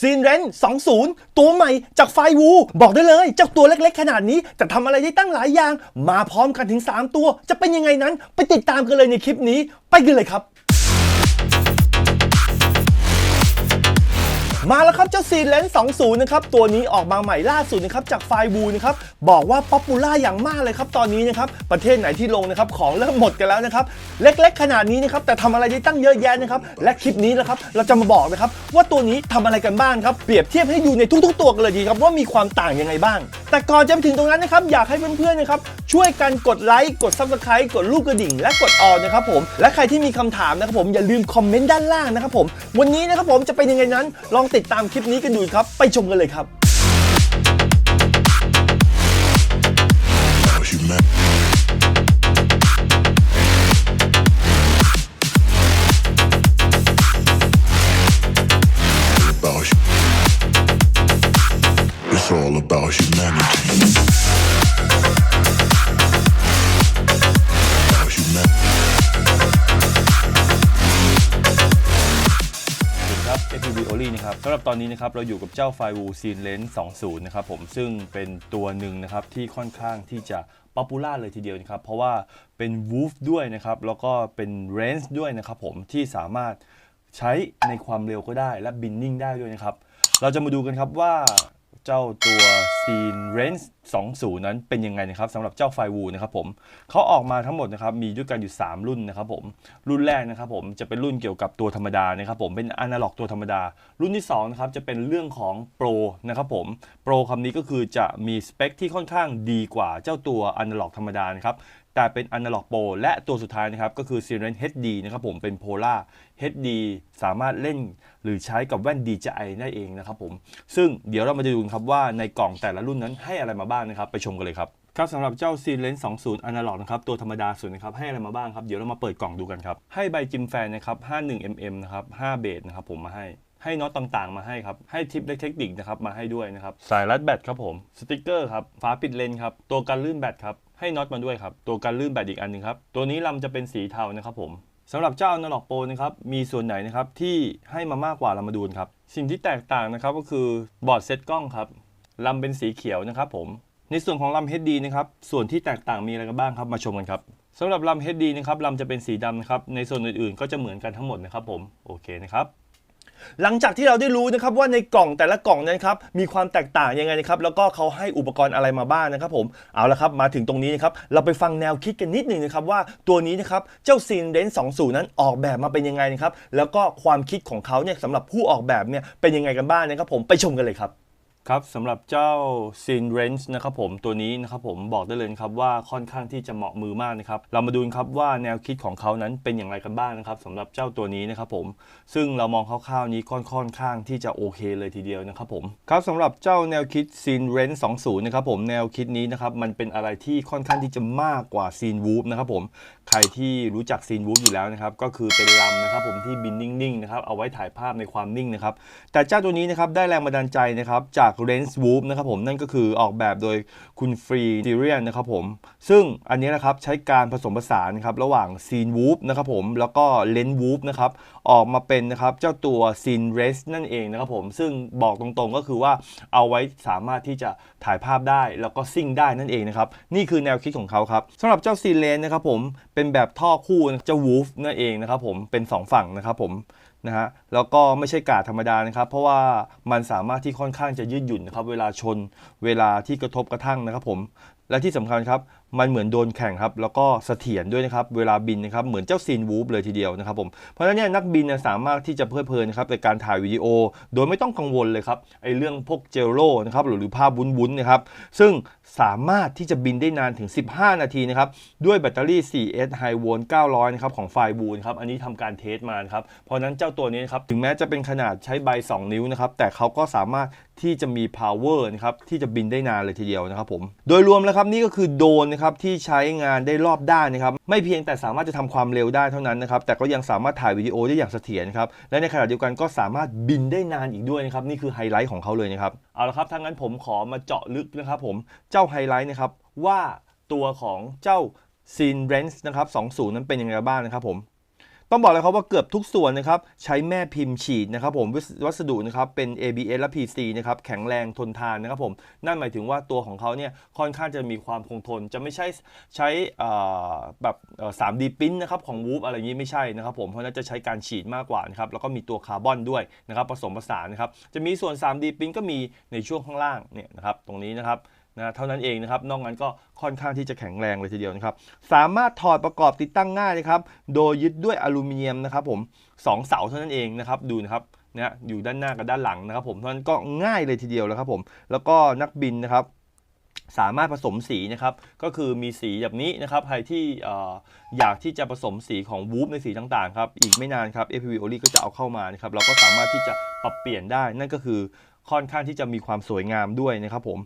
ซีนเรน20 ตัวใหม่จากไฟวู บอกได้เลยเจ้าตัวเล็กๆ ขนาดนี้จะทำอะไรได้ตั้งหลายอย่าง มาพร้อมกันถึง 3 ตัว จะเป็นยังไงนั้น ไปติดตามกันเลยในคลิปนี้ ไปกันเลยครับ มาแล้วครับเจ้าซีเลนส์20 นะครับ ตัวนี้ออกมาใหม่ล่าสุดนะครับจากไฟบูนะครับ บอกว่าป๊อปปูล่าอย่างมากเลยครับตอนนี้นะครับ ประเทศไหนที่ลงนะครับ ของเริ่มหมดกันแล้วนะครับ เล็กๆ ขนาดนี้นะครับ แต่ทำอะไรได้ตั้งเยอะแยะนะครับ และคลิปนี้นะครับ เราจะมาบอกนะครับ ว่าตัวนี้ทำอะไรกันบ้างครับ เปรียบเทียบให้ดูในทุกๆ ตัวกันเลยดีครับว่ามีความต่างยังไงบ้าง แต่ก่อนจะไปถึงตรงนั้นนะครับอยากให้เพื่อนๆนะครับช่วยกันกดไลค์กด subscribe กดรูปกระดิ่ง และกดออนะครับผมและใครที่มีคำถามนะครับผมอย่าลืมคอมเมนต์ด้านล่างนะครับผมวันนี้นะครับผมจะเป็นยังไงนั้นลองติดตามคลิปนี้กันดูครับ ไปชมกันเลยครับ ครับสำหรับตอนนี้นะครับเราอยู่กับเจ้าไฟวูซีนเลนส์20 นะครับผมซึ่งเป็นตัวหนึ่งนะครับที่ค่อนข้างที่จะป๊อปปูล่าเลยทีเดียวนะครับ เพราะว่าเป็นวูฟด้วยนะครับ แล้วก็เป็นเรนส์ด้วยนะครับผมที่สามารถใช้ในความเร็วก็ได้และบินนิ่งได้ด้วยนะครับ เราจะมาดูกันครับว่า เจ้าตัว Scene Range 20 นั้นเป็นยังไงนะครับสำหรับเจ้าไฟวูนะครับผมเขาออกมาทั้งหมดนะครับมีด้วยกันอยู่ 3 รุ่นนะครับผมรุ่นแรกนะครับผมจะเป็นรุ่นเกี่ยวกับตัวธรรมดานะครับผมเป็นอนาล็อกตัวธรรมดา รุ่นที่2นะครับจะเป็นเรื่องของโปรนะครับผมโปรคำนี้ก็คือจะมีสเปคที่ค่อนข้างดีกว่าเจ้าตัวอนาล็อกธรรมดานะครับ แต่เป็นอนาล็อกโปรและตัวสุดท้ายนะครับก็คือ s e r e n HD นะครับผมเป็น Polar HD สามารถเล่นหรือใช้กับแว่น DJI ได้เองนะครับผม ซึ่งเดี๋ยวเรามาดูกันครับว่าในกล่องแต่ละรุ่นนั้นให้อะไรมาบ้างนะครับไปชมกันเลยครับครับสำหรับเจ้า c l e n s 20 Analog นะครับตัวธรรมดาสุดนะครับให้อะไรมาบ้างครับเดี๋ยวเรามาเปิดกล่องดูกันครับให้ใบจิมแฟนนะครับ 51mm นะครับ 5 เบสนะครับผมมาให้ให้น็อตต่างๆมาให้ครับ ให้ทิปและเทคนิคนะครับมาให้ด้วยนะครับ สายรัดแบตครับผม สติกเกอร์ครับ ฝาปิดเลนครับ ตัวกันลื่นแบตครับ ให้น็อตมาด้วยครับ ตัวกันลื่นแบตอีกอันหนึงครับ ตัวนี้ลำจะเป็นสีเทานะครับผมสำหรับเจ้า Analog Pro นะครับมีส่วนไหนนะครับที่ให้มามากกว่าเรามาดูนครับสิ่งที่แตกต่างนะครับก็คือบอร์ดเซตกล้องครับลำเป็นสีเขียวนะครับผมในส่วนของลำ HD นะครับส่วนที่แตกต่างมีอะไรกันบ้างครับมาชมกันครับสำหรับลำ HD นะครับลำจะเป็นสีดำนะครับในส่วนอื่นๆ ก็จะเหมือนกันทั้งหมดนะครับผมโอเคนะครับ หลังจากที่เราได้รู้นะครับว่าในกล่องแต่ละกล่องนั้นครับมีความแตกต่างยังไงนะครับแล้วก็เขาให้อุปกรณ์อะไรมาบ้างนะครับผมเอาละครับมาถึงตรงนี้นะครับเราไปฟังแนวคิดกันนิดหนึ่งนะครับว่าตัวนี้นะครับเจ้าซีนเดนสูนั้นออกแบบมาเป็นยังไงนะครับแล้วก็ความคิดของเขาเนี่ยสำหรับผู้ออกแบบเนี่ยเป็นยังไงกันบ้างนะครับผมไปชมกันเลยครับ ครับสำหรับเจ้า Sin Range นะครับผมตัวนี้นะครับผมบอกได้เลยครับว่าค่อนข้างที่จะเหมาะมือมากนะครับเรามาดูครับว่าแนวคิดของเขานั้นเป็นอย่างไรกันบ้างนะครับสำหรับเจ้าตัวนี้นะครับผมซึ่งเรามองคร่าวๆนี้ค่อนค่อนข้างที่จะโอเคเลยทีเดียวนะครับผมครับสำหรับเจ้าแนวคิด Sin Range 20นะครับผมแนวคิดนี้นะครับมันเป็นอะไรที่ค่อนข้างที่จะมากกว่า Sin Whoop นะครับผม ใครที่รู้จักซีนวูฟอยู่แล้วนะครับก็คือเป็นลำนะครับผมที่บินนิ่งๆนะครับเอาไว้ถ่ายภาพในความนิ่งนะครับแต่เจ้าตัวนี้นะครับได้แรงบันดาลใจนะครับจากเรนส์วูฟนะครับผมนั่นก็คือออกแบบโดยคุณฟรีดิเรียนนะครับผมซึ่งอันนี้นะครับใช้การผสมผสานครับระหว่างซีนวูฟนะครับผมแล้วก็เลนส์วูฟนะครับ ออกมาเป็นนะครับเจ้าตัว Scene Race นั่นเองนะครับผมซึ่งบอกตรงๆก็คือว่าเอาไว้สามารถที่จะถ่ายภาพได้แล้วก็ซิ่งได้นั่นเองนะครับนี่คือแนวคิดของเขาครับสำหรับเจ้า Scene Lens นะครับผมเป็นแบบท่อคู่นะเจ้า Wolf นั่นเองนะครับผมเป็นสองฝั่งนะครับผมนะฮะแล้วก็ไม่ใช่กาดธรรมดานะครับ เพราะว่ามันสามารถที่ค่อนข้างจะยืดหยุ่นนะครับเวลาชนเวลาที่กระทบกระทั่งนะครับผมและที่สำคัญครับ มันเหมือนโดนแข่งครับ แล้วก็เสถียรด้วยนะครับ เวลาบินนะครับ เหมือนเจ้าซีนวูฟเลยทีเดียวนะครับผม เพราะฉะนั้นเนี่ยนักบินสามารถที่จะเพลิดเพลินนะครับในการถ่ายวิดีโอ โดยไม่ต้องกังวลเลยครับไอ้เรื่องพวกเจลโลนะครับหรือภาพวุ้นๆนะครับ ซึ่งสามารถที่จะบินได้นานถึง 15 นาทีนะครับ ด้วยแบตเตอรี่ 4S High Volt 900 นะครับของไฟบูนครับ อันนี้ทำการเทสมานครับ เพราะฉะนั้นเจ้าตัวนี้นะครับ ถึงแม้จะเป็นขนาดใช้ใบ 2 นิ้วนะครับ แต่เขาก็สามารถ ที่จะมี power นะครับที่จะบินได้นานเลยทีเดียวนะครับผมโดยรวมแล้วครับนี่ก็คือโดรนนะครับที่ใช้งานได้รอบด้านนะครับไม่เพียงแต่สามารถจะทำความเร็วได้เท่านั้นนะครับแต่ก็ยังสามารถถ่ายวิดีโอได้อย่างเสถียรครับและในขณะเดียวกันก็สามารถบินได้นานอีกด้วยนะครับนี่คือไฮไลท์ของเขาเลยนะครับเอาละครับถ้างั้นผมขอมาเจาะลึกนะครับผมเจ้าไฮไลท์นะครับว่าตัวของเจ้า Scene Range นะครับ 20 นั้นเป็นยังไงบ้างนะครับผม ต้องบอกเลยครับว่าเกือบทุกส่วนนะครับใช้แม่พิมพ์ฉีดนะครับผมวัสดุนะครับเป็น ABS และ PC นะครับแข็งแรงทนทานนะครับผมนั่นหมายถึงว่าตัวของเขาเนี่ยค่อนข้างจะมีความคงทน จะไม่ใช่ใช้แบบเอ่อ 3D ปริ้นนะครับของ Whoop อะไรอย่างนี้ไม่ใช่นะครับผมเพราะนั้นจะใช้การฉีดมากกว่านะครับแล้วก็มีตัวคาร์บอนด้วยนะครับผสมผสานนะครับจะมีส่วน 3D ปริ้นก็มีในช่วงข้างล่างเนี่ยนะครับตรงนี้นะครับ นะเท่านั้นเองนะครับ นอกนั้นก็ค่อนข้างที่จะแข็งแรงเลยทีเดียวนะครับ สามารถถอดประกอบติดตั้งง่ายนะครับ โดยยึดด้วยอลูมิเนียมนะครับผมสองเสาเท่านั้นเองนะครับ ดูนะครับนะอยู่ด้านหน้ากับด้านหลังนะครับ ผมเพราะฉะนั้นก็ง่ายเลยทีเดียวแล้วครับผม แล้วก็นักบินนะครับ สามารถผสมสีนะครับ ก็คือมีสีแบบนี้นะครับ ใครที่อ่อยากที่จะผสมสีของวูฟในสีต่างๆครับ อีกไม่นานครับ FPV o l y ก็จะเอาเข้ามานะครับ เราก็สามารถที่จะปรับเปลี่ยนได้ นั่นก็คือค่อนข้างที่จะมีความสวยงามด้วยนะครับผม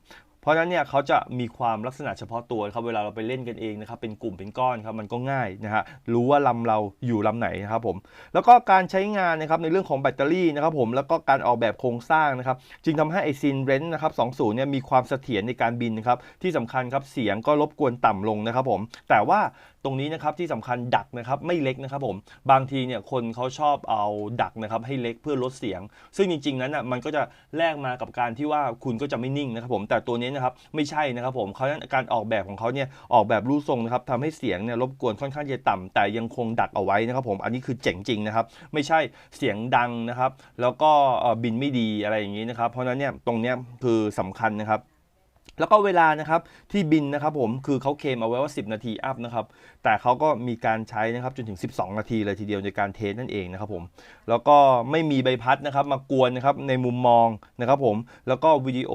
เพราะฉะนั้นเนี่ยเขาจะมีความลักษณะเฉพาะตัวครับเวลาเราไปเล่นกันเองนะครับเป็นกลุ่มเป็นก้อนครับมันก็ง่ายนะฮะรู้ว่าลำเราอยู่ลำไหนนะครับผมแล้วก็การใช้งานนะครับในเรื่องของแบตเตอรี่นะครับผมแล้วก็การออกแบบโครงสร้างนะครับจึงทำให้ไอซินเรนนะครับ20เนี่ยมีความเสถียรในการบินนะครับที่สำคัญครับเสียงก็รบกวนต่ำลงนะครับผมแต่ว่า ตรงนี้นะครับที่สำคัญดักนะครับไม่เล็กนะครับผมบางทีเนี่ยคนเขาชอบเอาดักนะครับให้เล็กเพื่อลดเสียง ซึ่งจริง ๆ นั้นอะมันก็จะแลกมากับการที่ว่าคุณก็จะไม่นิ่งนะครับผมแต่ตัวนี้นะครับไม่ใช่นะครับผมเขาการออกแบบของเขาเนี่ยออกแบบรูปทรงนะครับทำให้เสียงเนี่ยรบกวนค่อนข้างจะต่ำแต่ยังคงดักเอาไว้นะครับผมอันนี้คือเจ๋งจริงนะครับไม่ใช่เสียงดังนะครับ แล้วก็บินไม่ดีอะไรอย่างนี้นะครับ เพราะนั้นเนี่ยตรงเนี้ยคือสำคัญนะครับ แล้วก็เวลานะครับที่บินนะครับผมคือเขาเคลมเอาไว้ว่า 10 นาทีอัพนะครับแต่เขาก็มีการใช้นะครับจนถึง 12 นาทีเลยทีเดียวในการเทสนั่นเองนะครับผมแล้วก็ไม่มีใบพัดนะครับมากวนนะครับในมุมมองนะครับผมแล้วก็วิดีโอ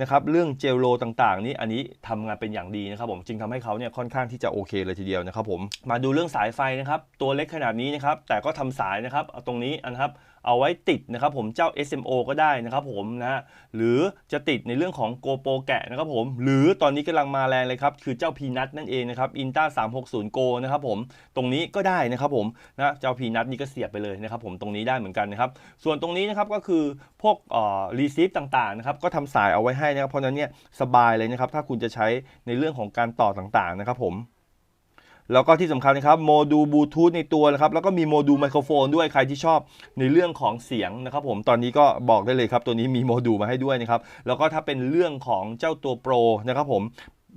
นะครับเรื่องเจลโลต่างๆ นี่อันนี้ทำงานเป็นอย่างดีนะครับผมจึงทำให้เขาเนี่ยค่อนข้างที่จะโอเคเลยทีเดียวนะครับผมมาดูเรื่องสายไฟนะครับตัวเล็กขนาดนี้นะครับแต่ก็ทำสายนะครับเอาตรงนี้นะครับ เอาไว้ติดนะครับผมเจ้า SMO ก็ได้นะครับผมนะฮะหรือจะติดในเรื่องของ GoPro แกะนะครับผมหรือตอนนี้กำลังมาแรงเลยครับคือเจ้า Peanut นั่นเองนะครับ Inta 360 Go นะครับผมตรงนี้ก็ได้นะครับผมนะเจ้า Peanut นี่ก็เสียบไปเลยนะครับผมตรงนี้ได้เหมือนกันนะครับส่วนตรงนี้นะครับก็คือพวกเอ่อ receive ต่างๆนะครับก็ทำสายเอาไว้ให้นะครับเพราะฉะนั้นเนี่ยสบายเลยนะครับถ้าคุณจะใช้ในเรื่องของการต่อต่างๆนะครับผม แล้วก็ที่สำคัญนะครับโมดูลบลูทูธในตัวนะครับแล้วก็มีโมดูลไมโครโฟนด้วยใครที่ชอบในเรื่องของเสียงนะครับผมตอนนี้ก็บอกได้เลยครับตัวนี้มีโมดูลมาให้ด้วยนะครับแล้วก็ถ้าเป็นเรื่องของเจ้าตัวโปรนะครับผม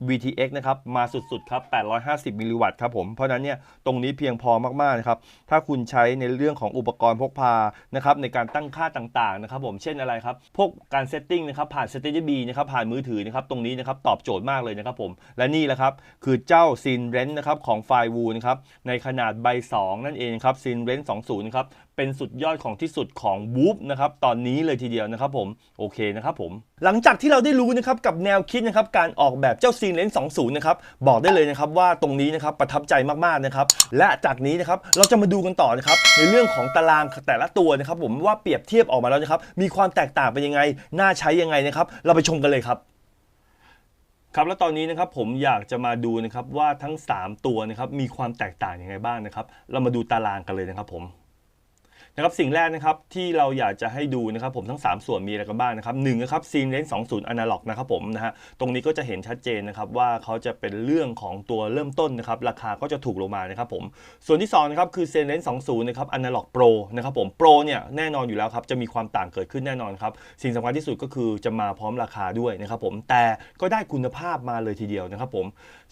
VTX นะครับมาสุดๆครับ 850 มิลลิวัตต์ครับผม เพราะนั้นเนี่ยตรงนี้เพียงพอมากๆนะครับ ถ้าคุณใช้ในเรื่องของอุปกรณ์พกพานะครับในการตั้งค่าต่างๆนะครับผม เช่นอะไรครับ พวกการเซตติ้งนะครับผ่าน Strategy B นะครับผ่านมือถือนะครับตรงนี้นะครับตอบโจทย์มากเลยนะครับผม และนี่แหละครับคือเจ้า s y n r e n นะครับของ f i r e w o o นะครับในขนาดใบ 2 นั่นเองครับ s y n r e n 20นะครับ เป็นสุดยอดของที่สุดของ Whoop นะครับตอนนี้เลยทีเดียวนะครับผมโอเคนะครับผมหลังจากที่เราได้รู้นะครับกับแนวคิดนะครับการออกแบบเจ้าซีนเลนส์20นะครับบอกได้เลยนะครับว่าตรงนี้นะครับประทับใจมากๆนะครับและจากนี้นะครับเราจะมาดูกันต่อนะครับในเรื่องของตารางแต่ละตัวนะครับผมว่าเปรียบเทียบออกมาแล้วนะครับมีความแตกต่างเป็นยังไงน่าใช้ยังไงนะครับเราไปชมกันเลยครับครับแล้วตอนนี้นะครับผมอยากจะมาดูนะครับว่าทั้ง 3 ตัวนะครับมีความแตกต่างยังไงบ้างนะครับ เรามาดูตารางกันเลยนะครับผม นะครับสิ่งแรกนะครับที่เราอยากจะให้ดูนะครับผมทั้ง 3 ส่วนมีอะไรกันบ้างนะครับหนึ่งนะครับซีนเลนส์20 Analog นะครับผมนะฮะตรงนี้ก็จะเห็นชัดเจนนะครับว่าเขาจะเป็นเรื่องของตัวเริ่มต้นนะครับราคาก็จะถูกลงมานะครับผมส่วนที่2นะครับคือซีนเลนส์20นะครับ Analog Pro นะครับผม Pro เนี่ยแน่นอนอยู่แล้วครับจะมีความต่างเกิดขึ้นแน่นอนครับสิ่งสำคัญที่สุดก็คือจะมาพร้อมราคาด้วยนะครับผมแต่ก็ได้คุณภาพมาเลยทีเดียวนะครับผม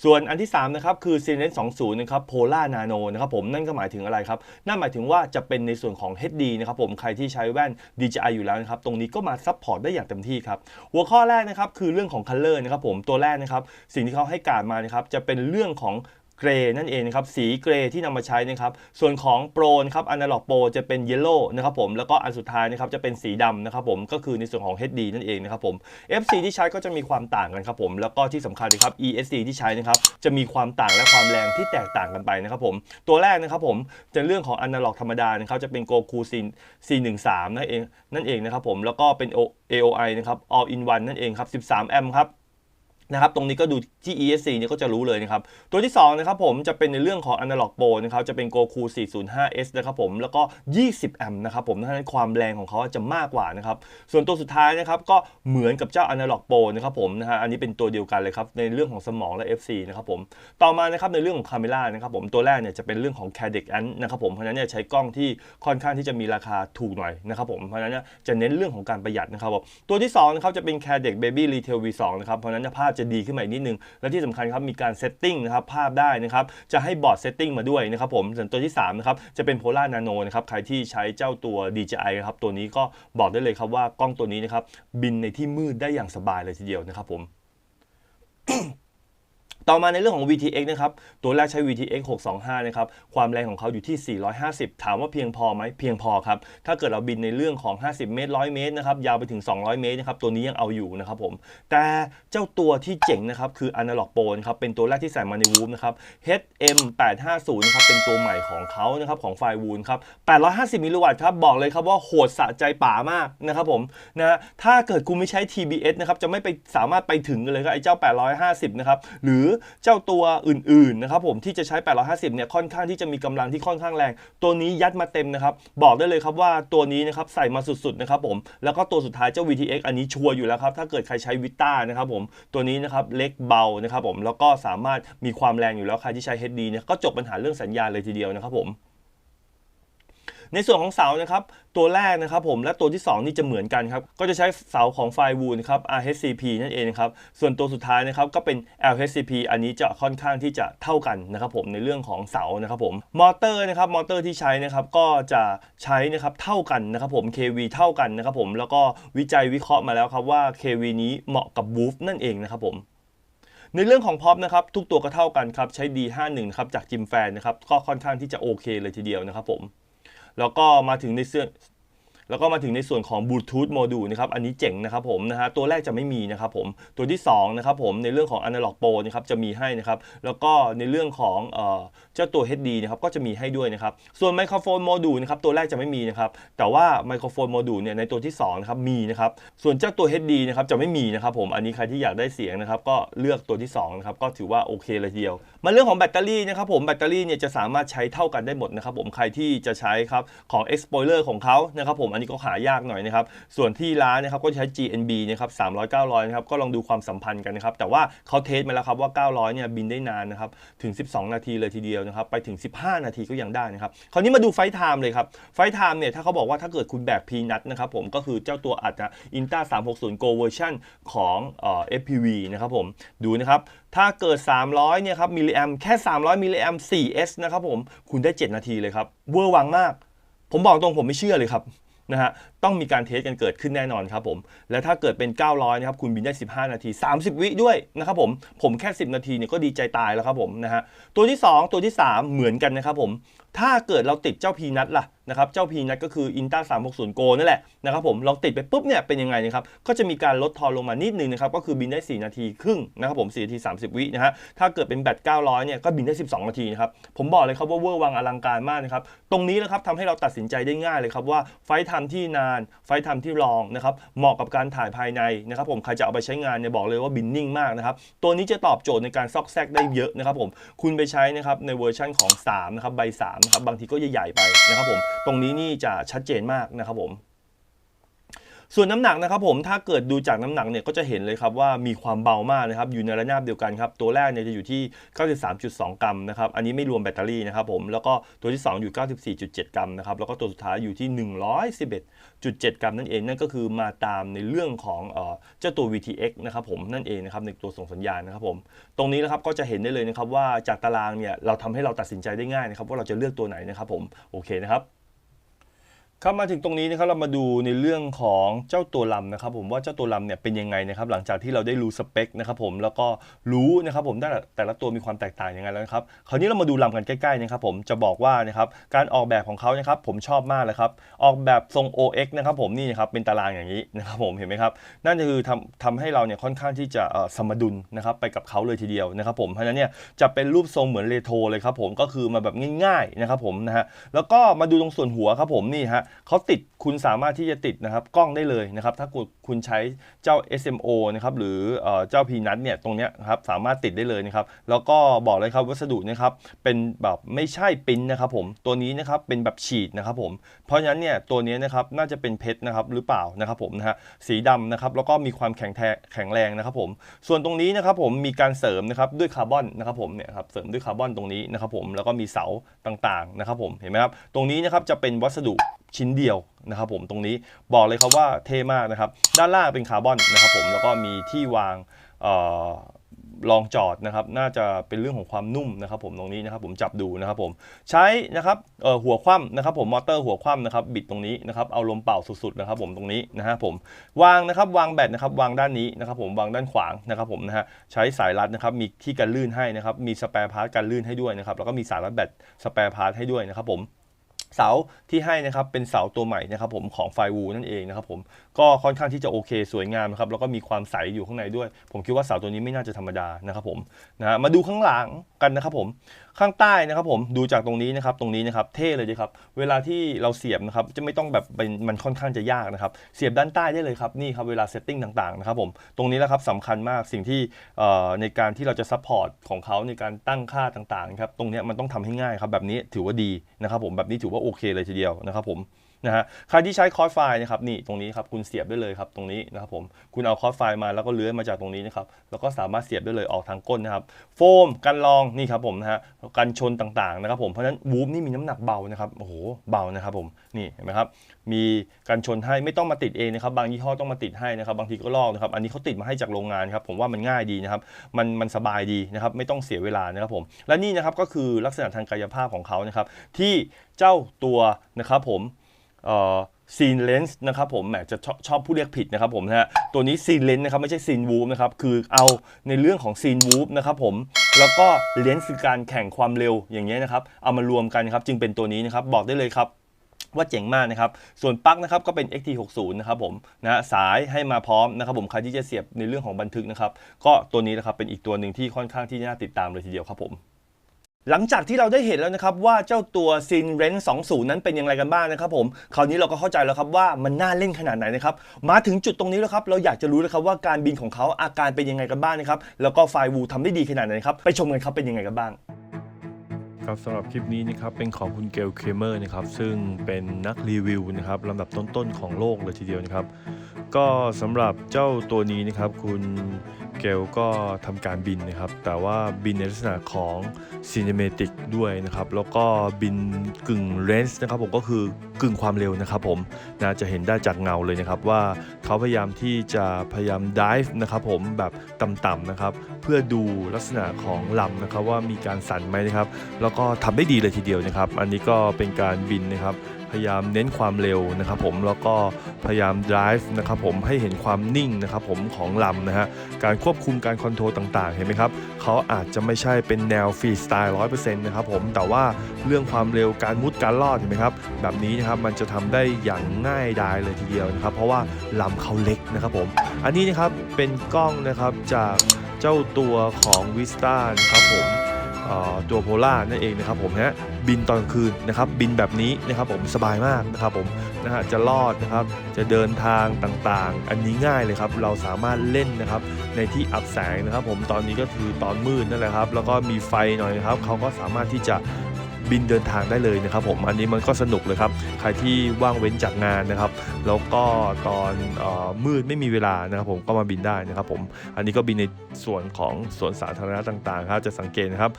ส่วนอันที่3นะครับคือซีนเลนส์20นะครับ Polar Nano นะครับผมนั่นก็หมายถึงอะไรครับนั่นหมายถึงว่าจะเป็นในส่วนของ HD นะครับผมใครที่ใช้แว่น DJI อยู่แล้วนะครับตรงนี้ก็มาซัพพอร์ตได้อย่างเต็มที่ครับหัวข้อแรกนะครับคือเรื่องของ Color นะครับผมตัวแรกนะครับสิ่งที่เขาให้การมานะครับจะเป็นเรื่องของ เกรย์นั่นเองครับสีเกรย์ที่นำมาใช้นะครับส่วนของโปรนะครับอนาล็อกโปรจะเป็นเยลโล่นะครับผมแล้วก็อันสุดท้ายนะครับจะเป็นสีดำนะครับผมก็คือในส่วนของ HD นั่นเองนะครับผม FC ที่ใช้ก็จะมีความต่างกันครับผมแล้วก็ที่สำคัญนะครับ ESC ที่ใช้นะครับจะมีความต่างและความแรงที่แตกต่างกันไปนะครับผมตัวแรกนะครับผมจะเรื่องของอนาล็อกธรรมดานะครับจะเป็น Goku Sin C13 นั่นเองนั่นเองนะครับผมแล้วก็เป็น AOI นะครับ All in one นั่นเองครับ13แอมป์ครับ นะครับตรงนี้ก็ดูที่ ESC เนี่ยก็จะรู้เลยนะครับ ตัวที่2นะครับผมจะเป็นในเรื่องของ Analog Pro นะครับจะเป็น Goku 405S นะครับผมแล้วก็ 20 แอมป์นะครับผมดังนั้นความแรงของเขาจะมากกว่านะครับส่วนตัวสุดท้ายนะครับก็เหมือนกับเจ้า Analog Pro นะครับผมนะฮะอันนี้เป็นตัวเดียวกันเลยครับในเรื่องของสมองและ FC นะครับผมต่อมานะครับในเรื่องของ Camera นะครับผมตัวแรกเนี่ยจะเป็นเรื่องของ Cadec a n นะครับผมเพราะฉะนั้นเนี่ยใช้กล้องที่ค่อนข้างที่จะมีราคาถูกหน่อยนะครับผมเพราะฉะนั้นเนี่ยจะเน้นเรื่องของการประหยัดนะครับผมตัวที่2นะครับจะเป็น Cadec Baby Retail V2 นะครับเพราะนั้นเนยภาพจะดีขึ้นมาอีกนิดนึง และที่สำคัญครับมีการเซตติ้งนะครับภาพได้นะครับจะให้บอร์ดเซตติ้งมาด้วยนะครับผมส่วนตัวที่3นะครับจะเป็น Polar Nano นะครับใครที่ใช้เจ้าตัว DJI นะครับตัวนี้ก็บอกได้เลยครับว่ากล้องตัวนี้นะครับบินในที่มืดได้อย่างสบายเลยทีเดียวนะครับผม ต่อมาในเรื่องของ VTX นะครับ ตัวแรกใช้ VTX 625 นะครับ ความแรงของเขาอยู่ที่ 450 ถามว่าเพียงพอไหม เพียงพอครับ ถ้าเกิดเราบินในเรื่องของ 50 เมตร 100 เมตรนะครับ ยาวไปถึง 200 เมตรนะครับ ตัวนี้ยังเอาอยู่นะครับผม แต่เจ้าตัวที่เจ๋งนะครับ คือ Analog Pro นะครับ เป็นตัวแรกที่ใส่มาใน Whoop นะครับ HM850 นะครับ เป็นตัวใหม่ของเขานะครับ ของไฟวูนครับ 850 มิลลิวัตต์ครับ บอกเลยครับว่าโหดสะใจป่ามากนะครับผมนะถ้าเกิดคุณไม่ใช้ TBS นะครับ จะไม่ไปสามารถไปถึงเลยครับไอ้เจ้า 850 นะครับ หรือเจ้าตัวอื่นๆนะครับผมที่จะใช้ 850 เนี่ยค่อนข้างที่จะมีกำลังที่ค่อนข้างแรง ตัวนี้ยัดมาเต็มนะครับ บอกได้เลยครับว่าตัวนี้นะครับใส่มาสุดๆนะครับผมแล้วก็ตัวสุดท้ายเจ้า VTX อันนี้ชัวร์อยู่แล้วครับถ้าเกิดใครใช้วิต้านะครับผมตัวนี้นะครับเล็กเบานะครับผมแล้วก็สามารถมีความแรงอยู่แล้วใครที่ใช้ HD เนี่ยก็จบปัญหาเรื่องสัญญาณเลยทีเดียวนะครับผม ในส่วนของเสานะครับตัวแรกนะครับผมและตัวที่ 2 นี่จะเหมือนกันครับก็จะใช้เสาของไฟวูนครับ RHCP นั่นเองครับส่วนตัวสุดท้ายนะครับก็เป็น LHCP อันนี้จะค่อนข้างที่จะเท่ากันนะครับผมในเรื่องของเสานะครับผมมอเตอร์นะครับมอเตอร์ที่ใช้นะครับก็จะใช้นะครับเท่ากันนะครับผม KV เท่ากันนะครับผมแล้วก็วิจัยวิเคราะห์มาแล้วครับว่า KV นี้เหมาะกับบูฟนั่นเองนะครับผมในเรื่องของพ็อปนะครับทุกตัวก็เท่ากันครับใช้ D51 ครับจากจิมแฟนนะครับก็ค่อนข้างที่จะโอเคเลยทีเดียวนะครับผม แล้วก็มาถึงในเสื้อ แล้วก็มาถึงในส่วนของบลูทูธโมดูลนะครับอันนี้เจ๋งนะครับผมนะฮะตัวแรกจะไม่มีนะครับผมตัวที่2นะครับผมในเรื่องของ Analog Pro นะครับจะมีให้นะครับแล้วก็ในเรื่องของเจ้าตัว HD นะครับก็จะมีให้ด้วยนะครับส่วนไมโครโฟนโมดูลนะครับตัวแรกจะไม่มีนะครับแต่ว่าไมโครโฟนโมดูลเนี่ยในตัวที่2นะครับมีนะครับส่วนเจ้าตัว HD นะครับจะไม่มีนะครับผมอันนี้ใครที่อยากได้เสียงนะครับก็เลือกตัวที่2นะครับก็ถือว่าโอเคเลยทีเดียว มาเรื่องของแบตเตอรี่นะครับผมแบตเตอรี่เนี่ยจะสามารถใช้เท่ากันได้หมดนะครับผมใครที่จะใช้ครับของ Explorer ของเขานะครับผมอันนี้ก็หายากหน่อยนะครับส่วนที่ร้านนะครับก็ใช้ GNB นะครับ300 900นะครับก็ลองดูความสัมพันธ์กันนะครับแต่ว่าเขาเทสมาแล้วครับว่า 900เนี่ยบินได้นานนะครับถึง 12 นาทีเลยทีเดียวนะครับไปถึง 15 นาทีก็ยังได้นะครับคราวนี้มาดูไฟท์ไทม์เลยครับไฟท์ไทม์เนี่ยถ้าเขาบอกว่าถ้าเกิดคุณแบกพีนัทนะครับผมก็คือเจ้าตัวอาจจะ Inta 360 Go version ของเอ่อ FPV นะครับผมดูนะครับถ้าเกิด 300เนี่ยครับมิลลิแอมแค่ 300มิลลิแอม 4S นะครับผมคุณได้ 7 นาทีเลยครับเวอร์วังมาก ผมบอกตรงผมไม่เชื่อเลยครับ นะฮะต้องมีการเทสกันเกิดขึ้นแน่นอนครับผมและถ้าเกิดเป็น 900นะครับคุณบินได้ 15 นาที 30 วิด้วยนะครับผมผมแค่ 10 นาทีเนี่ยก็ดีใจตายแล้วครับผมนะฮะตัวที่ 2 ตัวที่ 3 เหมือนกันนะครับผม ถ้าเกิดเราติดเจ้าพีนัทล่ะนะครับ เจ้าพีนัทก็คือ Inta 360 Go นั่นแหละนะครับผม เราติดไปปุ๊บเนี่ยเป็นยังไงนะครับ ก็จะมีการลดทอนลงมานิดนึงนะครับ ก็คือบินได้ 4 นาทีครึ่งนะครับผม4นาที 30 วินะฮะ ถ้าเกิดเป็นแบต900เนี่ยก็บินได้ 12 นาทีนะครับ ผมบอกเลยครับว่าเวอร์วังอลังการมากนะครับ ตรงนี้นะครับทำให้เราตัดสินใจได้ง่ายเลยครับว่าไฟท์ไทม์ที่นาน ไฟท์ไทม์ที่รองนะครับ เหมาะกับการถ่ายภายในนะครับผมใครจะเอาไปใช้งานเนี่ยบอกเลยว่าบินนิ่งมากนะครับตัวนี้จะตอบโจทย์ในการซอกแซกได้เยอะนะครับผมคุณไปใช้นะครับในเวอร์ชันของ3นะครับใบ3นะครับบางทีก็ใหญ่ๆไปนะครับผมตรงนี้นี่จะชัดเจนมากนะครับผม ส่วนน้ำหนักนะครับผมถ้าเกิดดูจากน้ำหนักเนี่ยก็จะเห็นเลยครับว่ามีความเบามากนะครับอยู่ในระนาบเดียวกันครับตัวแรกเนี่ยจะอยู่ที่ 93.2 กรัมนะครับอันนี้ไม่รวมแบตเตอรี่นะครับผมแล้วก็ตัวที่ 2 อยู่ 94.7 กรัมนะครับแล้วก็ตัวสุดท้ายอยู่ที่ 111.7 กรัมนั่นเองนั่นก็คือมาตามในเรื่องของเจ้าตัว VTX นะครับผมนั่นเองนะครับในตัวส่งสัญญาณนะครับผมตรงนี้นะครับก็จะเห็นได้เลยนะครับว่าจากตารางเนี่ยเราทำให้เราตัดสินใจได้ง่ายนะครับว่าเราจะเลือกตัวไหนนะครับผมโอเคนะครับ ครับมาถึงตรงนี้นะครับเรามาดูในเรื่องของเจ้าตัวลำนะครับผมว่าเจ้าตัวลำเนี่ยเป็นยังไงนะครับ หลังจากที่เราได้รู้สเปคนะครับผมแล้วก็รู้นะครับผมแต่ละแต่ละตัวมีความแตกต่างยังไงแล้วนะครับคราวนี้เรามาดูลำกันใกล้ๆนะครับผมจะบอกว่านะครับการออกแบบของเขานะครับผมชอบมากเลยครับออกแบบทรง OX นะครับผมนี่นะครับเป็นตารางอย่างนี้นะครับผมเห็นไหมครับนั่นก็คือทำทำให้เราเนี่ยค่อนข้างที่จะสมดุลนะครับไปกับเขาเลยทีเดียวนะครับผมเพราะฉะนั้นเนี่ยจะเป็นรูปทรงเหมือนเรโทรเลยครับผมก็คือมาแบบง่ายๆนะครับผมนะฮะแล้วก็มาดูตรงส่วนหัวครับผมนี่ฮะเขาติดคุณสามารถที่จะติดนะครับกล้องได้เลยนะครับ ถ้าคุณคุณใช้เจ้า SMO นะครับหรือเอ่อเจ้า p n u t เนี่ยตรงเนี้ยนะครับสามารถติดได้เลยนะครับแล้วก็บอกเลยครับวัสดุนะครับเป็นแบบไม่ใช่ปิ้นนะครับผมตัวนี้นะครับเป็นแบบฉีดนะครับผมเพราะฉะนั้นเนี่ยตัวนี้นะครับน่าจะเป็นเพชรนะครับหรือเปล่านะครับผมนะฮะสีดำนะครับแล้วก็มีความแข็งแทแข็งแรงนะครับผมส่วนตรงนี้นะครับผมมีการเสริมนะครับด้วยคาร์บอนนะครับผมเนี่ยครับเสริมด้วยคาร์บอนตรงนี้นะครับผมแล้วก็มีเสาต่างๆนะครับผมเห็นไหมครับตรงนี้นะครับจะเป็นวัสดุชิ้นเดียวนะครับผมตรงนี้บอกเลยครับว่าเท่มากนะครับ ด้านล่างเป็นคาร์บอนนะครับผมแล้วก็มีที่วางออรองจอดนะครับ น่าจะเป็นเรื่องของความนุ่มนะครับ ผมตรงนี้นะครับ ผมจับดูนะครับ ผมใช้นะครับหัวคว่ำนะครับ ผมมอเตอร์หัวคว่ำนะครับ บิดตรงนี้นะครับเอาลมเป่าสุดๆนะครับ ผมตรงนี้นะฮะผมวางนะครับ วางแบตนะครับ วางด้านนี้นะครับ ผมวางด้านขวางนะครับ ผมนะฮะใช้สายรัดนะครับ มีที่กันลื่นให้นะครับ มีสแปร์พาร์ทกันลื่นให้ด้วยนะครับ แล้วก็มีสายรัดแบตสแปร์พาร์ทให้ด้วยนะครับ ผม เสาที่ให้นะครับเป็นเสาตัวใหม่นะครับผมของไฟวูนั่นเองนะครับผม ก็ค่อนข้างที่จะโอเค สวยงามนะครับแล้วก็มีความใสอยู่ข้างในด้วย ผมคิดว่าเสาตัวนี้ไม่น่าจะธรรมดานะครับผมนะมาดูข้างหลังกันนะครับผมข้างใต้นะครับผมดูจากตรงนี้นะครับตรงนี้นะครับเท่เลยดีครับเวลาที่เราเสียบนะครับจะไม่ต้องแบบเป็นมันค่อนข้างจะยากนะครับเสียบด้านใต้ได้เลยครับนี่ครับเวลาเซตติ้งต่างๆนะครับผมตรงนี้แหละครับสำคัญมากสิ่งที่ในการที่เราจะซัพพอร์ตของเขาในการตั้งค่าต่างๆครับตรงนี้มันต้องทำให้ง่ายครับแบบนี้ถือว่าดีนะครับผมแบบนี้ถือว่าโอเคเลยทีเดียวนะครับผม นะฮะใครที่ใช้คอร์สไฟล์นะครับนี่ตรงนี้ครับคุณเสียบได้เลยครับตรงนี้นะครับผมคุณเอาคอร์สไฟล์มาแล้วก็เลื้อยมาจากตรงนี้นะครับแล้วก็สามารถเสียบได้เลยออกทางก้นนะครับโฟมกันรองนี่ครับผมนะฮะกันชนต่างๆนะครับผมเพราะฉะนั้นวูฟนี่มีน้ำหนักเบานะครับโอ้โหเบานะครับผมนี่เห็นไหมครับมีกันชนให้ไม่ต้องมาติดเองนะครับบางยี่ห้อต้องมาติดให้นะครับบางทีก็ลอกนะครับอันนี้เขาติดมาให้จากโรงงานครับผมว่ามันง่ายดีนะครับมันมันสบายดีนะครับไม่ต้องเสียเวลานะครับผมและนี่นะครับก็คือลักษณะทางกายภาพของเขานะครับที่เจ้าตัวนะครับผม ซีนเลนส์นะครับผมแหมจะชอบชอบผู้เรียกผิดนะครับผมนะฮะตัวนี้ซีนเลนส์นะครับไม่ใช่ซีนวูฟนะครับคือเอาในเรื่องของซีนวูฟนะครับผมแล้วก็เลนส์คือการแข่งความเร็วอย่างเงี้ยนะครับเอามารวมกันครับจึงเป็นตัวนี้นะครับบอกได้เลยครับว่าเจ๋งมากนะครับ ส่วนปลั๊กนะครับก็เป็น XT60 นะครับผมนะฮะสายให้มาพร้อมนะครับผมใครที่จะเสียบในเรื่องของบันทึกนะครับ ก็ตัวนี้นะครับเป็นอีกตัวหนึ่งที่ค่อนข้างที่น่าติดตามเลยทีเดียวครับผม หลังจากที่เราได้เห็นแล้วนะครับว่าเจ้าตัว s i n r e n 20 นั้นเป็นอย่างไรกันบ้างนะครับผมคราวนี้เราก็เข้าใจแล้วครับว่ามันน่าเล่นขนาดไหนนะครับมาถึงจุดตรงนี้แล้วครับเราอยากจะรู้แล้วครับว่าการบินของเขาอาการเป็นยังไงกันบ้างนะครับแล้วก็ไฟวูทำได้ดีขนาดไหนครับไปชมกันครับเป็นยังไงกันบ้างครับสำหรับคลิปนี้นะครับเป็นของคุณเกลเคเมอร์นะครับซึ่งเป็นนักรีวิวนะครับลำดับต้นๆของโลกเลยทีเดียวนะครับ ก็สำหรับเจ้าตัวนี้นะครับ คุณเกลก็ทำการบินนะครับ แต่ว่าบินในลักษณะของซีนิเมติกด้วยนะครับ แล้วก็บินกึ่งเรนส์นะครับผมก็คือกึ่งความเร็วนะครับผมนะจะเห็นได้จากเงาเลยนะครับ ว่าเขาพยายามที่จะพยายามดิฟนะครับผมแบบต่ำๆนะครับ เพื่อดูลักษณะของลำนะครับว่ามีการสั่นไหมนะครับ แล้วก็ทำได้ดีเลยทีเดียวนะครับ อันนี้ก็เป็นการบินนะครับ พยายามเน้นความเร็วนะครับผมแล้วก็พยายาม drive นะครับผมให้เห็นความนิ่งนะครับผมของลำนะฮะการควบคุมการคอนโทรลต่างๆ เห็นไหมครับเขาอาจจะไม่ใช่เป็นแนวฟรีสไตล์100%นะครับผมแต่ว่าเรื่องความเร็วการมุดการลอดเห็นไหมครับแบบนี้นะครับมันจะทำได้อย่างง่ายดายเลยทีเดียวนะครับเพราะว่าลำเขาเล็กนะครับผมอันนี้นะครับเป็นกล้องนะครับจากเจ้าตัวของ Vista นะครับผม ตัวโพล่านั่นเองนะครับผมฮะบินตอนกลางคืนนะครับบินแบบนี้นะครับผมสบายมากนะครับผมนะฮะจะลอดนะครับจะเดินทางต่างๆ อันนี้ง่ายเลยครับเราสามารถเล่นนะครับในที่อับแสงนะครับผมตอนนี้ก็คือตอนมืดนั่นแหละครับแล้วก็มีไฟหน่อยนะครับเขาก็สามารถที่จะ บินเดินทางได้เลยนะครับผมอันนี้มันก็สนุกเลยครับใครที่ว่างเว้นจากงานนะครับ แล้วก็ตอนออมืดไม่มีเวลานะครับผมก็มาบินได้นะครับผมอันนี้ก็บินในส่วนของสวนสาธารณะต่างๆครับจะสังเกตนะครับ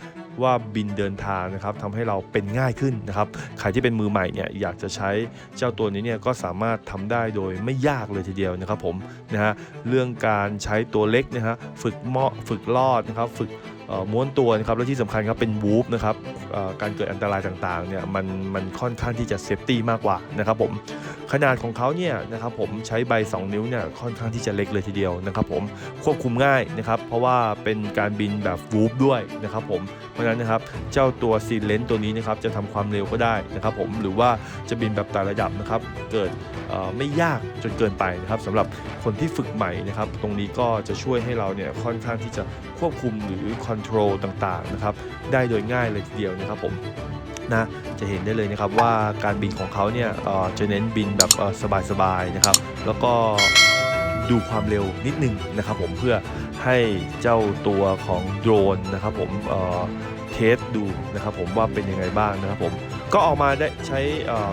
ว่าบินเดินทางนะครับทำให้เราเป็นง่ายขึ้นนะครับใครที่เป็นมือใหม่เนี่ยอยากจะใช้เจ้าตัวนี้เนี่ยก็สามารถทำได้โดยไม่ยากเลยทีเดียวนะครับผมนะฮะเรื่องการใช้ตัวเล็กนะฮะฝึกเหมาะฝึกลอดนะครับฝึก ม้วนตัวนะครับและที่สำคัญครับเป็นวูฟนะครับการเกิดอันตรายต่างๆเนี่ยมันมันค่อนข้างที่จะเซฟตี้มากกว่านะครับผมขนาดของเขาเนี่ยนะครับผมใช้ใบ 2 นิ้วเนี่ยค่อนข้างที่จะเล็กเลยทีเดียวนะครับผมควบคุมง่ายนะครับเพราะว่าเป็นการบินแบบวูฟด้วยนะครับผมเพราะฉะนั้นนะครับเจ้าตัวซีเลนตัวนี้นะครับจะทำความเร็วก็ได้นะครับผมหรือว่าจะบินแบบแต่ระดับนะครับเกิดไม่ยากจนเกินไปนะครับสำหรับคนที่ฝึกใหม่นะครับตรงนี้ก็จะช่วยให้เราเนี่ยค่อนข้างที่จะควบคุมหรือคอนโทรลต่างๆนะครับได้โดยง่ายเลยทีเดียวนะครับผมนะจะเห็นได้เลยนะครับว่าการบินของเขาเนี่ยจะเน้นบินแบบสบายๆนะครับ แล้วก็ดูความเร็วนิดนึงนะครับผมเพื่อให้เจ้าตัวของโดรนนะครับผมเทสดูนะครับผมว่าเป็นยังไงบ้างนะครับผมก็ออกมาได้ใช้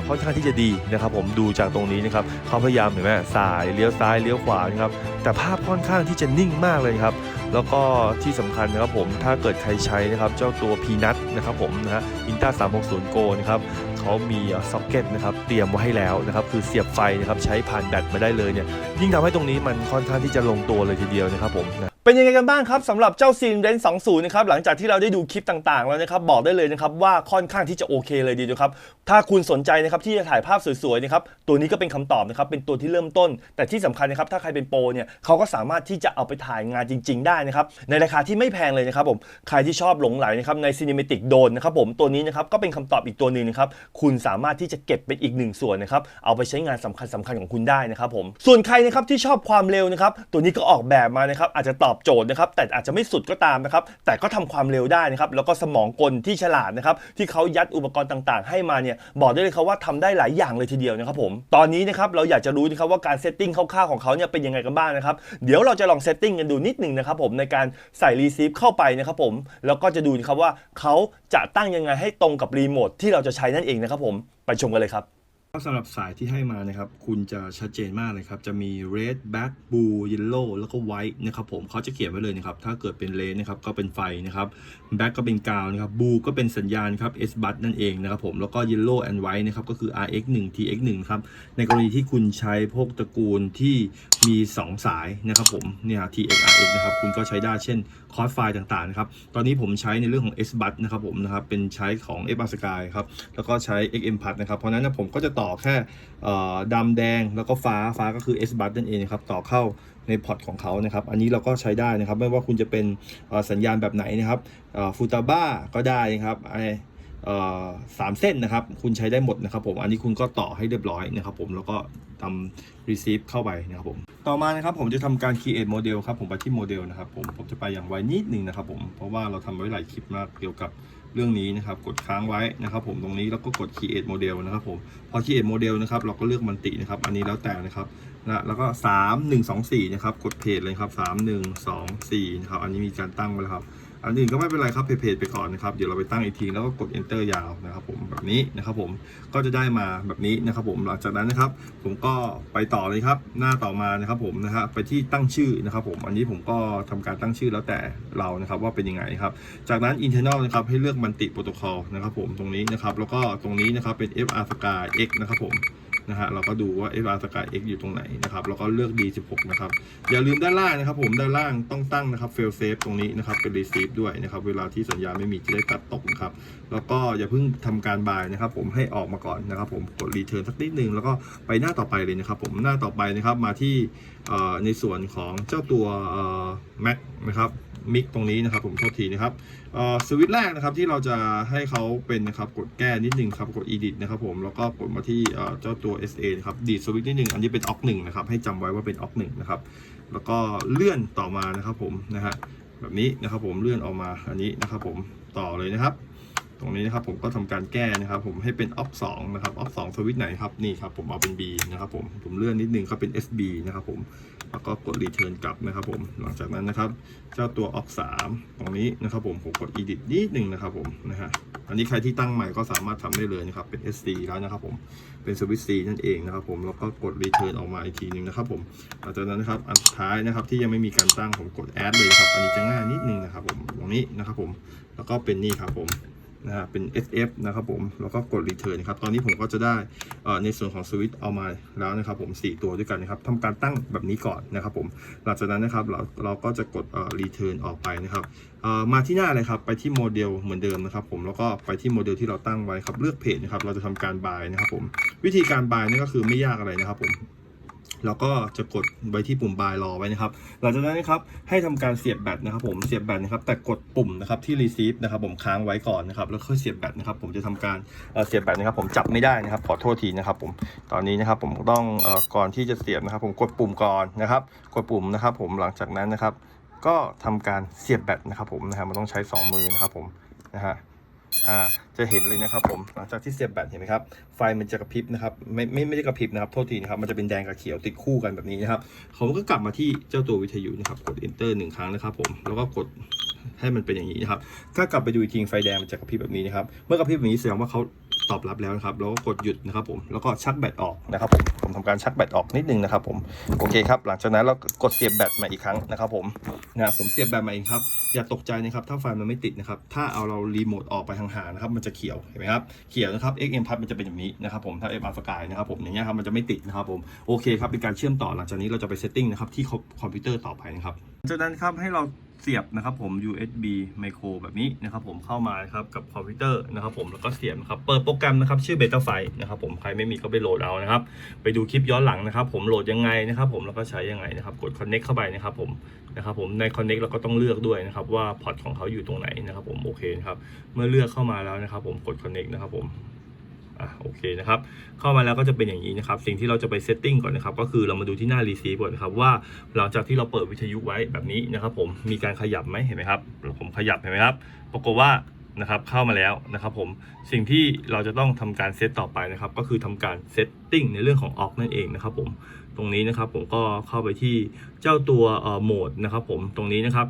ค่อนข้างที่จะดีนะครับ ผมดูจากตรงนี้นะครับเขาพยายามเห็นไหมสายเลี้ยวซ้ายเลี้ยวขวานะครับแต่ภาพค่อนข้างที่จะนิ่งมากเลยครับ แล้วก็ที่สำคัญนะครับผมถ้าเกิดใครใช้นะครับเจ้าตัวพีนัทนะครับผมนะฮะอินต้า360 Go นะครับเขามีซ็อกเก็ตนะครับเตรียมไว้ให้แล้วนะครับคือเสียบไฟนะครับใช้ผ่านแบตมาได้เลยเนี่ยยิ่งทำให้ตรงนี้มันค่อนข้างที่จะลงตัวเลยทีเดียวนะครับผมนะ เป็นยังไงกันบ้างครับสำหรับเจ้าซีนเรน20นย์นะครับหลังจากที่เราได้ดูคลิปต่างๆแล้วนะครับบอกได้เลยนะครับว่าค่อนข้างที่จะโอเคเลยดีเดียวครับถ้าคุณสนใจนะครับที่จะถ่ายภาพสวยๆนะครับตัวนี้ก็เป็นคำตอบนะครับเป็นตัวที่เริ่มต้น แต่ที่สำคัญนะครับถ้าใครเป็นโปรเนี่ยเขาก็สามารถที่จะเอาไปถ่ายงานจริง ๆ ได้นะครับในราคาที่ไม่แพงเลยนะครับผมใครที่ชอบหลงไหลนะครับใน Cinematic Drone นะครับผมตัวนี้นะครับก็เป็นคำตอบอีกตัวหนึ่งนะครับคุณสามารถที่จะเก็บเป็นอีกหนึ่งส่วนนะครับเอาไปใช้งานสำคัญสำคัญของคุณได้นะครับผมส่วนใครนะครับที่ชอบความเร็วนะครับตัวนี้ก็ออกแบบมานะครับอาจจะตอบโจทย์นะครับ แต่อาจจะไม่สุดก็ตามนะครับ แต่ก็ทำความเร็วได้นะครับ แล้วก็สมองกลที่ฉลาดนะครับ ที่เขายัดอุปกรณ์ต่างๆ ให้มาเนี่ย บอกได้เลยครับว่าทำได้หลายอย่างเลยทีเดียวนะครับผม ตอนนี้นะครับเราอยากจะรู้นะครับว่าการเซตติ้งคร่าวๆของเขาเนี่ยเป็นยังไงกันบ้างนะครับ เดี๋ยวเราจะลองเซตติ้งกันดูนิดหนึ่งนะครับผมในการใส่รีซีฟเข้าไปนะครับผม แล้วก็จะดูนะครับว่าเขาจะตั้งยังไงให้ตรงกับรีโมทที่เราจะใช้นั่นเองนะครับผม ไปชมกันเลยครับ สำหรับสายที่ให้มานะครับ คุณจะชัดเจนมากเลยครับ จะมี red black blue yellow แล้วก็ white นะครับผมเขาจะเขียนไว้เลยนะครับ ถ้าเกิดเป็น red นะครับก็เป็นไฟนะครับ black ก็เป็นกาวนะครับ blue ก็เป็นสัญญาณครับ s bus นั่นเองนะครับผม แล้วก็ yellow and white นะครับ ก็คือ rx 1 tx 1ครับ ในกรณีที่คุณใช้พวกตระกูลที่มี 2 สายนะครับผม เนี่ย tx rx นะครับ คุณก็ใช้ได้เช่นคอร์สไฟล์ต่างๆนะครับ ตอนนี้ผมใช้ในเรื่องของ s bus นะครับผมนะครับ เป็นใช้ของ f r sky ครับ แล้วก็ใช้ xm p a d นะครับ เพราะฉะนั้นนะผมก็จะต่อแค่เอ่ดำแดงแล้วก็ฟ้าฟ้าก็คือ S bus นั่นเองนะครับต่อเข้าในพอร์ตของเขานะครับ อันนี้เราก็ใช้ได้นะครับ ไม่ว่าคุณจะเป็นสัญญาณแบบไหนนะครับฟูตาบ้าก็ได้นะครับไอสามเส้นนะครับ คุณใช้ได้หมดนะครับผมอันนี้คุณก็ต่อให้เรียบร้อยนะครับผมแล้วก็ทำ receive เข้าไปนะครับผมต่อมานะครับผมจะทำการ create model ครับผมไปที่โมเดลนะครับผมผมจะไปอย่างไวนิดนึงนะครับผมเพราะว่าเราทำไว้หลายคลิปมากเกี่ยวกับ เรื่องนี้นะครับกดค้างไว้นะครับ ผมตรงนี้แล้วก็กด create model นะครับผมพอ create model นะครับเราก็เลือกมันตินะครับ อันนี้แล้วแต่นะครับนะแล้วก็3 1 2 4นะครับกดเพจเลยครับ 3 1 2 4นะครับอันนี้มีการตั้งไว้แล้วครับ อันอื่นก็ไม่เป็นไรครับเพจไปก่อนนะครับเดี๋ยวเราไปตั้งอีกทีแล้วก็กด enter ยาวนะครับผมแบบนี้นะครับผมก็จะได้มาแบบนี้นะครับผมหลังจากนั้นนะครับ ผมก็ไปต่อเลยครับหน้าต่อมานะครับผมนะฮะไปที่ตั้งชื่อนะครับผมอันนี้ผมก็ทำการตั้งชื่อแล้วแต่เรานะครับว่าเป็นยังไงครับจากนั้น internal นะครับให้เลือกมันติโปรโตคอลนะครับผมตรงนี้นะครับแล้วก็ตรงนี้นะครับเป็น FR Sky X นะครับผม นะฮะเราก็ดูว่า FR Sky X อยู่ตรงไหนนะครับแล้วก็เลือก D16 นะครับอย่าลืมด้านล่างนะครับ ผมด้านล่างต้องตั้งนะครับ fail safe ตรงนี้นะครับเป็น receive ด้วยนะครับเวลาที่สัญญาณไม่มีจะได้ตัดตกนะครับ แล้วก็อย่าเพิ่งทำการบายนะครับ ผมให้ออกมาก่อนนะครับ ผมกด return สักนิดนึงแล้วก็ไปหน้าต่อไปเลยนะครับ ผมหน้าต่อไปนะครับมาที่ในส่วนของเจ้าตัวเอ่อ Mac นะครับมิกตรงนี้นะครับผมโทษทีนะครับสวิตช์แรกนะครับที่เราจะให้เขาเป็นนะครับกดแก้นิดนึงครับกด edit นะครับผมแล้วก็กดมาที่เจ้าตัว SA นะครับดีดสวิตช์นิดนึงอันนี้เป็น OC 1นะครับให้จำไว้ว่าเป็น OC 1นะครับแล้วก็เลื่อนต่อมานะครับผมนะฮะแบบนี้นะครับผมเลื่อนออกมาอันนี้นะครับผมต่อเลยนะครับ รงนี้นะครับผมก็ทำการแก้นะครับ ผมให้เป็น op 2นะครับ op 2สสวิตช์ไหนครับนี่ครับผมเอาเป็น B นะครับผมผมเลื่อนนิดนึงครับเป็น SB นะครับผมแล้วก็กด return กลับนะครับผมหลังจากนั้นนะครับ เจ้าตัว op 3ตรงนี้นะครับผมผมกด edit นิดนึงนะครับผมนะฮะอันนี้ใครที่ตั้งใหม่ก็สามารถทำได้เลยนะครับเป็น SD แล้วนะครับผมเป็นสวิตช์ C นั่นเองนะครับผมแล้วก็กด return ออกมาอีกทีนึงนะครับผมหลังจากนั้นนะครับอันสุดท้ายนะครับที่ยังไม่มีการตั้งผมกด add เลยครับอันนี้จะง่ายนิดนึงนะครับผมตรงนี้นะครับผมแล้วก็เป็นนี่ครับผม นะฮะเป็น SF นะครับผม แล้วก็กด return นะครับ ตอนนี้ผมก็จะได้ในส่วนของสวิตเอามาแล้วนะครับผม 4 ตัวด้วยกันนะครับทำการตั้งแบบนี้ก่อนนะครับผม หลังจากนั้นนะครับเราเราก็จะกด return ออกไปนะครับมาที่หน้าเลยครับ ไปที่โมเดลเหมือนเดิมนะครับผม แล้วก็ไปที่โมเดลที่เราตั้งไว้ครับ เลือกเพจนะครับ เราจะทำการ buy นะครับผม วิธีการ buy นี่ก็คือไม่ยากอะไรนะครับผม แล้วก็จะกดไว้ที่ปุ่ม buy รอไว้นะครับ หลังจากนั้นนะครับให้ทำการเสียบแบตนะครับผมเสียบแบตนะครับแต่กดปุ่มนะครับที่ receive นะครับผมค้างไว้ก่อนนะครับแล้วค่อยเสียบแบตนะครับผมจะทำการเสียบแบตนะครับผมจับไม่ได้นะครับขอโทษทีนะครับผมตอนนี้นะครับผมต้องก่อนที่จะเสียบนะครับ ผมกดปุ่มก่อนนะครับ กดปุ่มนะครับ ผมหลังจากนั้นนะครับ ก็ทำการเสียบแบตนะครับผมนะครับมันต้องใช้สองมือนะครับผมนะฮะ อ่าจะเห็นเลยนะครับผมหลังจากที่เสียบแบตเห็นไหมครับไฟมันจะกระพริบนะครับไม่ไม่ไม่ได้กระพริบนะครับโทษทีนะครับมันจะเป็นแดงกับเขียวติดคู่กันแบบนี้นะครับผมก็กลับมาที่เจ้าตัววิทยุนะครับกด enter หนึ่งครั้งนะครับผมแล้วก็กดให้มันเป็นอย่างนี้นะครับถ้ากลับไปดูจริงไฟแดงมันจะกระพริบแบบนี้นะครับเมื่อกระพริบแบบนี้แสดงว่าเขา ตอบรับแล้วนะครับ แล้วก็กดหยุดนะครับผมแล้วก็ชักแบตออกนะครับผมผมทำการชักแบตออกนิดนึงนะครับผมโอเคครับ หลังจากนั้นเรากดเสียบแบตมาอีกครั้งนะครับผมนะผมเสียบแบตมาเองครับอย่าตกใจนะครับถ้าไฟมันไม่ติดนะครับถ้าเอาเรารีโมทออกไปห่างๆนะครับมันจะเขียวเห็นไหมครับเขียวนะครับ XM พัดมันจะเป็นแบบนี้นะครับผมถ้า M R Sky นะครับผมอย่างเงี้ยครับมันจะไม่ติดนะครับผมโอเคครับเป็นการเชื่อมต่อหลังจากนี้เราจะไปเซตติ้งนะครับที่คอมพิวเตอร์ต่อไปนะครับจากนั้นครับให้เรา เสียบนะครับผม USB micro แบบนี้นะครับผมเข้ามาครับกับคอมพิวเตอร์นะครับผมแล้วก็เสียบนะครับเปิดโปรแกรมนะครับชื่อ Beta f i นะครับผมใครไม่มีก็ไปโหลดเอานะครับไปดูคลิปย้อนหลังนะครับ ผมโหลดยังไงนะครับผมแล้วก็ใช้ยังไงนะครับกด connect เข้าไปนะครับผมนะครับผมใน connect เราก็ต้องเลือกด้วยนะครับว่าพอร์ตของเขาอยู่ตรงไหนนะครับผมโอเคนะครับเมื่อเลือกเข้ามาแล้วนะครับผมกด connect นะครับผม อะโอเคนะครับ เข้ามาแล้วก็จะเป็นอย่างนี้นะครับ สิ่งที่เราจะไปเซตติ้งก่อนนะครับ ก็คือเรามาดูที่หน้า receive ก่อนนะครับว่าหลังจากที่เราเปิดวิทยุไว้แบบนี้นะครับ ผมมีการขยับไหมเห็นไหมครับผมขยับเห็นไหมครับปรากฏว่านะครับเข้ามาแล้วนะครับผมสิ่งที่เราจะต้องทำการเซตต่อไปนะครับ ก็คือทำการเซตติ้งในเรื่องของ aux นั่นเองนะครับผมตรงนี้นะครับผมก็เข้าไปที่เจ้าตัวเอ่อโหมดนะครับผมตรงนี้นะครับ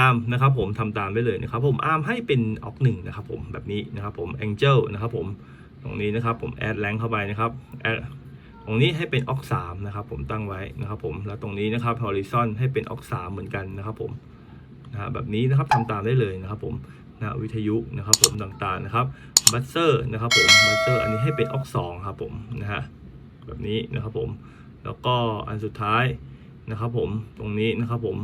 arm นะครับผมทำตามได้เลยนะครับผม arm ให้เป็น aux 1นะครับผมแบบนี้นะครับผม angel นะครับผม ตรงนี้นะครับผมแอดแรงเข้าไปนะครับแอดตรงนี้ให้เป็นออกสามนะครับผมตั้งไว้นะครับผมแล้วตรงนี้นะครับ horizon ให้เป็นออกสามเหมือนกันนะครับผมนะฮะแบบนี้นะครับทำตามได้เลยนะครับผมนะวิทยุนะครับผมต่างๆนะครับบัสเซอร์นะครับผมบัสเซอร์อันนี้ให้เป็นออกสองครับผมนะฮะแบบนี้นะครับผมแล้วก็อันสุดท้ายนะครับผมตรงนี้นะครับผม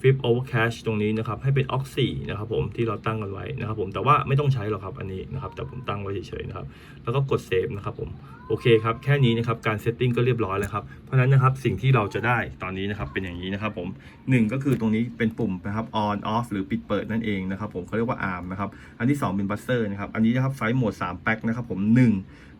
flip over cache ตรงนี้นะครับให้เป็น aux 4นะครับผมที่เราตั้งกันไว้นะครับผมแต่ว่าไม่ต้องใช้หรอกครับอันนี้นะครับแต่ผมตั้งไว้เฉยๆนะครับแล้วก็กด save นะครับผม โอเคครับแค่นี้นะครับการ setting ก็เรียบร้อยแล้วครับเพราะฉะนั้นนะครับสิ่งที่เราจะได้ตอนนี้นะครับเป็นอย่างนี้นะครับผมหนึ่งก็คือตรงนี้เป็นปุ่มนะครับ on off หรือปิดเปิดนั่นเองนะครับผมเขาเรียกว่า arm นะครับอันที่สองเป็น buzzer นะครับอันนี้นะครับไฟโหมด3 pack นะครับผมหนึ่ง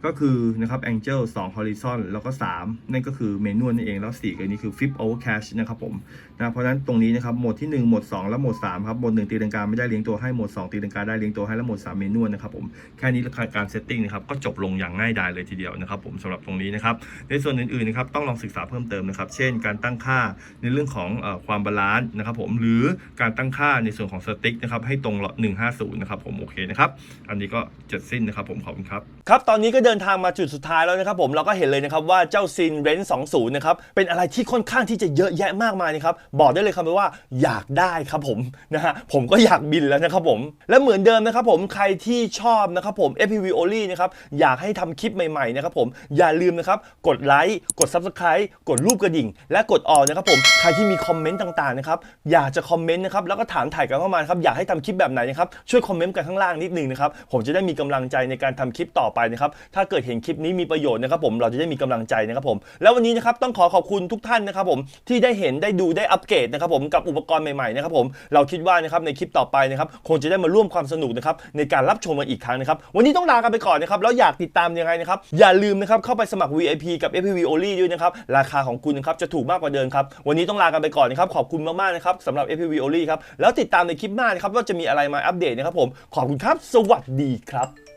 ก็คือนะครับ Angel 2 Horizon แล้วก็ 3 นั่นก็คือเมนูนั่นเองแล้ว4ก็นี้คือ Flip Over Cache นะครับผมนะเพราะฉะนั้นตรงนี้นะครับโหมดที่ 1 โหมด 2 และโหมด3ครับโหมด1ตีลังกาไม่ได้เลี้ยงตัวให้โหมด2ตีลังกาได้เลี้ยงตัวให้และโหมด3เมนูนะครับผมแค่นี้การเซตติ้งนะครับก็จบลงอย่างง่ายดายเลยทีเดียวนะครับผมสำหรับตรงนี้นะครับในส่วนอื่นๆนะครับต้องลองศึกษาเพิ่มเติมนะครับ เช่น การตั้งค่าในเรื่องของอความบาลานซ์นะครับผมหรือการตั้งค่าในส่วนของสติ๊กนะครับให้ตรง150นะครับผมโอเคนะครับอันนี้ก็เสร็จสิ้นนะครับผมขอบคุณครับครับตอนนี้ก็เดินทางมาจุดสุดท้ายแล้วนะครับผมเราก็เห็นเลยนะครับว่าเจ้าซินเรน20นย์นะครับเป็นอะไรที่ค่อนข้างที่จะเยอะแยะมากมายนะครับบอกได้เลยครับว่าอยากได้ครับผมนะฮะผมก็อยากบินแล้วนะครับผมและเหมือนเดิมนะครับผมใครที่ชอบนะครับผม FPV Only นะครับอยากให้ทำคลิปใหม่ๆนะครับผมอย่าลืมนะครับกดไลค์กด Subscribe กดรูปกระดิ่ง และกดออนะครับผมใครที่มีคอมเมนต์ต่างๆนะครับอยากจะคอมเมนต์นะครับแล้วก็ถามถ่ายกันเข้ามาครับอยากให้ทำคลิปแบบไหนนะครับช่วยคอมเมนต์กันข้างล่างนิดนึงนะครับผมจะได้มีกำลังใจในการทำคลิปต่อไปนะครับถ้าเกิดเห็นคลิปนี้มีประโยชน์นะครับผมเราจะได้มีกำลังใจนะครับผมแล้ววันนี้นะครับต้องขอขอบคุณทุกท่านนะครับผมที่ได้เห็นได้ดูได้อัปเกรดนะครับผมกับอุปกรณ์ใหม่ๆนะครับผมเราคิดว่านะครับในคลิปต่อไปนะครับคงจะได้มาร่วมความสนุกนะครับในการรับชมกันอีกครั้งนะครับวันนี้ต้องลากันไปก่อนนะครับแล้วอยากติดตามยังไงนะครับอย่าลืมนะครับเข้าไปสมัคร VIP กับ FPV Only ด้วยนะครับ ราคาของคุณนะครับจะถูกมากกว่าเดิมครับ วันนี้ต้องลากันไปก่อนนะครับ ขอบคุณมาก ๆ นะครับสำหรับ FPV Only ครับ แล้วติดตามในคลิปหน้านะครับว่าจะมีอะไรมาอัปเดตนะครับผม ขอบคุณครับ สวัสดีครับ